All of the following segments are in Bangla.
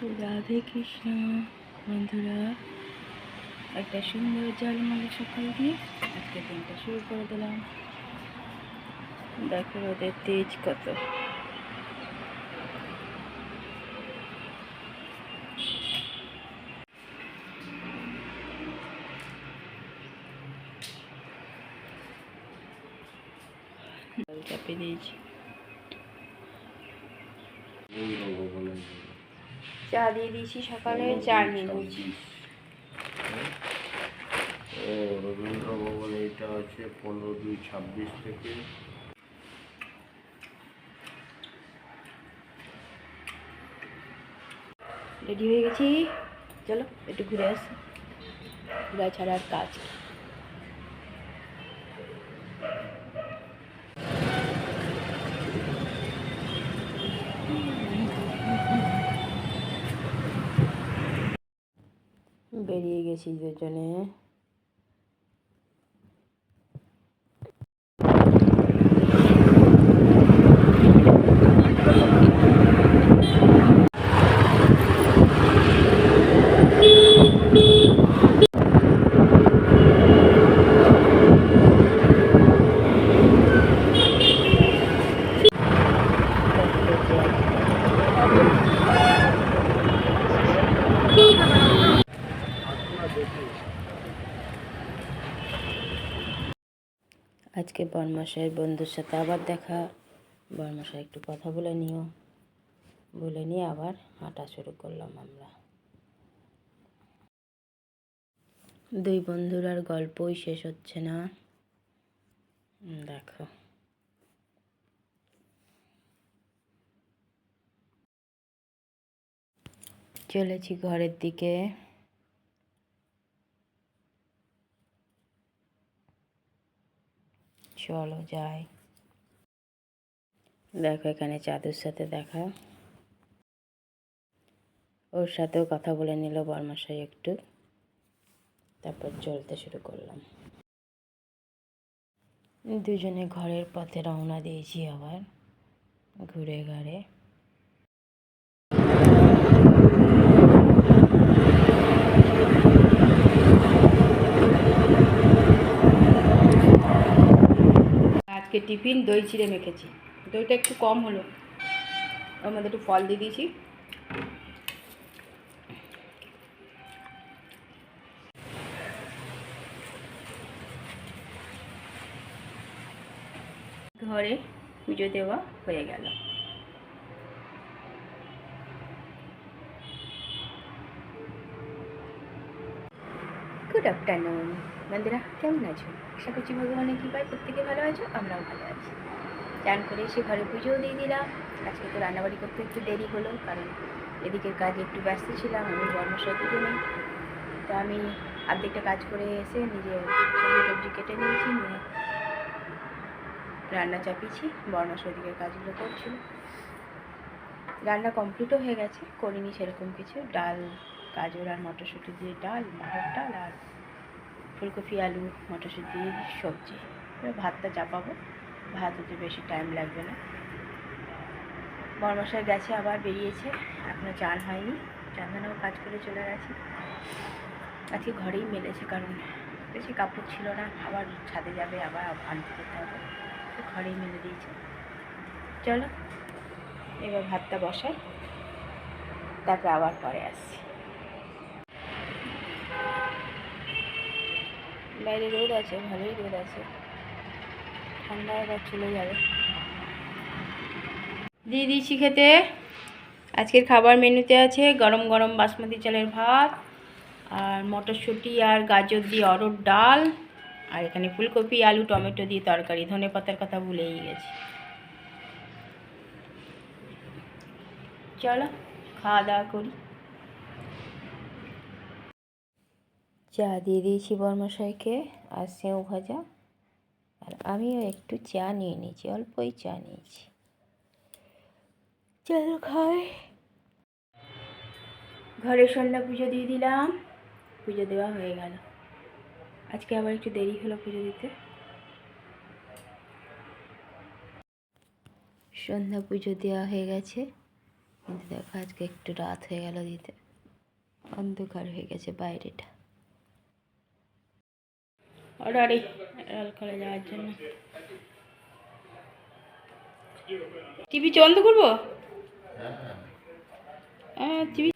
রাধে কৃষ্ণ। বন্ধুরা, একটা সুন্দর জলমলে সকাল দিয়ে আজকে দিনটা শুরু করে দিলাম। দেখো ওদের তেজ কত। চাপিয়ে দিয়েছি। চা দিয়ে দিয়েছি সকালে চা নিয়ে নিয়েছি ও রবীন্দ্র ভবন এইটা আছে পনেরো দুই ছাব্বিশ থেকে। রেডি হয়ে গেছি? চলো একটু ঘুরে আসি। ঘুরা ছাড়া আর কাজ কি? বেরিয়ে গেছি দুজনে। আজকে বর্মশাইয়ের বন্ধুর সাথে আবার দেখা। বর্মশাই একটু কথা বলে নিও। বলে নিয়ে আবার হাঁটা শুরু করলাম আমরা। দুই বন্ধুর আর গল্পই শেষ হচ্ছে না। দেখো। চলেছি ঘরের দিকে। চলো যাই। দেখো এখানে চাদুর সাথে দেখা। ওর সাথেও কথা বলে নিল বর্মাশাই একটু। তারপর চলতে শুরু করলাম। দুজনে ঘরের পথে রওনা দিয়েছি আবার। ঘুরে ঘাড়ে। আজকে টিফিন, দই, চিড়ে মেখেছি। দইটা একটু কম হলো। ওর মধ্যে একটু ফল দিয়ে দিয়েছি। ঘরে পুজো দেওয়া হয়ে গেল। গুড আফটারনুন বন্ধুরা, কেমন আছো? আশা করছি ভগবানের কৃপায় প্রত্যেকে ভালো আছো, আমরাও ভালো আছি। চান করে এসে ঘরে পুজোও দিয়ে দিলাম। আজকে তো রান্নাবাড়ি করতে একটু দেরি হলো, কারণ এদিকের কাজে একটু ব্যস্ত ছিলাম, আমি বর্মশাই দুজনে তো আমি অর্ধেকটা কাজ করে এসে নিজে সবজি টবজি কেটে নিয়েছি, নিয়ে রান্না চাপিয়েছি বর্মশাই দিকের কাজগুলো করছিল। রান্না কমপ্লিটও হয়ে গেছে, করিনি সেরকম কিছু, ডাল গাজর আর মটরশুঁটি দিয়ে ডাল মটর ডাল আর ফুলকপি, আলু, মটরশুঁটি দিয়ে সবজি। এবার ভাতটা চাপাবো। ভাত হতে বেশি টাইম লাগবে না। বরমশাই গেছে, আবার বেরিয়েছে। এখনও চান হয়নি। চান্দানাও কাজ করে চলে গেছে। আজকে ঘরেই মেলেছে, কারণ বেশি কাপড় ছিল না। আবার ছাদে যাবে, আবার আনতে যেতে হবে। ঘরেই মেলে দিয়েছে। চলো, এবার ভাতটা বসাই। তারপর আবার পরে আসছি। বাইরে রোদ আছে, ভালোই রোদ আছে। ঠান্ডা এবার চলে যাবে। দিয়ে দিয়েছি খেতে। আজকের খাবার মেনুতে আছে গরম গরম বাসমতি চালের ভাত, আর মটরশুঁটি আর গাজর দিয়ে অরড় ডাল, আর এখানে ফুলকপি, আলু, টমেটো দিয়ে তরকারি। ধনে পাতার কথা ভুলেই গেছি। চলো, খাওয়া দাওয়া করি। চা দিয়ে দিয়েছি বর্মশাইকে আর সেও ভাজা। আর আমিও একটু চা নিয়ে নিয়েছি, অল্পই চা নিয়েছি। চলো খাই। ঘরে সন্ধ্যা পুজো দিয়ে দিলাম, পুজো দেওয়া হয়ে গেল। আজকে আবার একটু দেরি হলো পুজো দিতে। সন্ধ্যা পুজো দেওয়া হয়ে গেছে, কিন্তু দেখো আজকে একটু রাত হয়ে গেল দিতে। অন্ধকার হয়ে গেছে বাইরেটা। অর্ডারি রোল করে যাওয়ার জন্য। টিভি বন্ধ করব? টিভি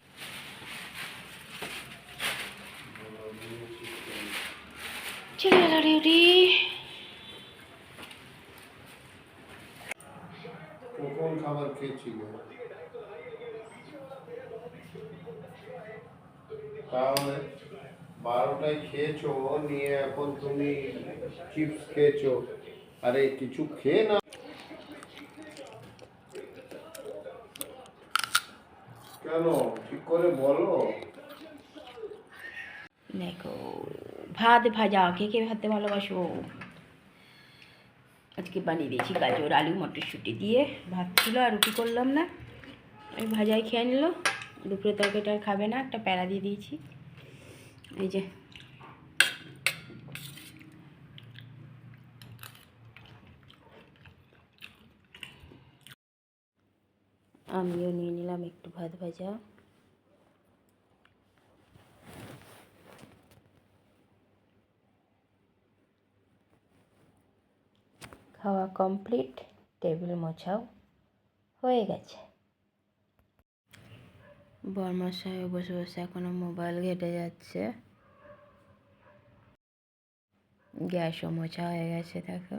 চলে গেল ডিউটি খাবার খেয়েছিল? তাহলে বারোটায় খেয়েছো? নিয়ে এখন তুমি চিপস খেয়েছো। আরে, কিছু খেয়ে না। কেন? ঠিক করে বলো। দেখো, ভাত ভাজা, কে কে ভাতে ভালোবাসো? আজকে বানিয়ে দিয়েছি গাজর, আলু, মটরশুঁটি দিয়ে। ভাত ছিল আর রুটি করলাম না। ওই ভাজাই খেয়ে নিল। দুপুরে তরকারিটা খাবে না, একটা প্যারা দিয়ে দিয়েছি। এই যে। আমিও নিয়ে নিলাম একটু ভাত ভাজা। খাওয়া কমপ্লিট টেবিল মোছাও হয়ে গেছে। বর্মশাই বসে বসে এখনও মোবাইল ঘেটে যাচ্ছে। গ্যাসও মোছা হয়ে গেছে দেখো।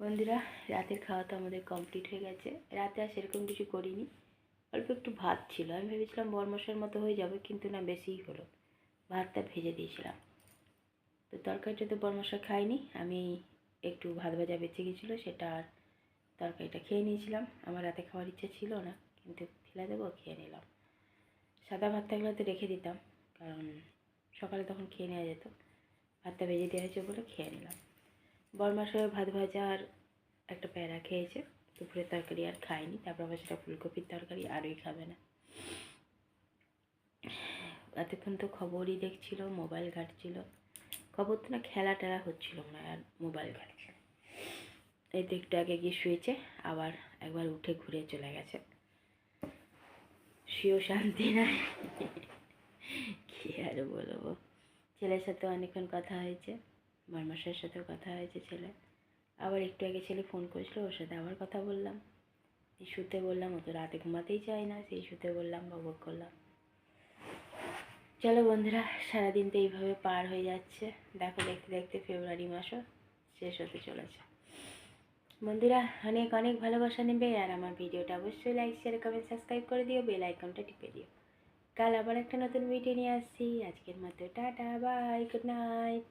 বন্ধুরা, রাতের খাওয়া তো আমাদের কমপ্লিট হয়ে গেছে। রাতে আর সেরকম কিছু করিনি। অল্প একটু ভাত ছিল। আমি ভেবেছিলাম বরমশার মতো হয়ে যাবে, কিন্তু না, বেশিই হলো। ভাতটা ভেজে দিয়েছিলাম। তো তরকারিটা তো বরমশা খাইনি আমি একটু ভাত ভাজা বেঁচে গেছিল, সেটা আর তরকারিটা খেয়ে নিয়েছিলাম। আমার রাতে খাওয়ার ইচ্ছা ছিল না, কিন্তু ফেলে দেবো, খেয়ে নিলাম। সাদা ভাত থাকলে তো রেখে দিতাম, কারণ সকালে তখন খেয়ে নেওয়া যেত। ভাতটা ভেজে দেওয়া হয়েছে বলে খেয়ে নিলাম। বরমাসের ভাত ভাজা আর একটা প্যারা খেয়েছে। দুপুরের তরকারি আর খায়নি তারপর আবার সেটা ফুলকপির তরকারি, আরই খাবে না। এতক্ষণ তো খবরই দেখছিল, মোবাইল ঘাটছিল। খবর তো না খেলা টেলা হচ্ছিল না আর মোবাইল ঘাটছিল এই তো একটু আগে গিয়ে শুয়েছে, আবার একবার উঠে ঘুরে চলে গেছে। শুয়েও শান্তি নাই। কী আর বলব? ছেলের সাথে অনেকক্ষণ কথা হয়েছে মারমাসের সাথেও কথা হয়েছে ছেলে আবার একটু আগে ছেলে ফোন করেছিল, ওর সাথে আবার কথা বললাম। শুতে বললাম, ও তো রাতে ঘুমাতেই চায় না, সেই শুতে বললাম বা বক করলাম। চলো বন্ধুরা, সারাদিন তো এইভাবে পার হয়ে যাচ্ছে। দেখো, দেখতে দেখতে ফেব্রুয়ারি মাসও শেষ হতে চলেছে। বন্ধুরা, অনেক অনেক ভালোবাসা নেবে, আর আমার ভিডিওটা অবশ্যই লাইক শেয়ার কমেন্ট সাবস্ক্রাইব করে দিও বেল আইকনটা টিপে দিও। কাল আবার একটা নতুন ভিডিও নিয়ে আসছি। আজকের মতো টাটা বাই গুড নাইট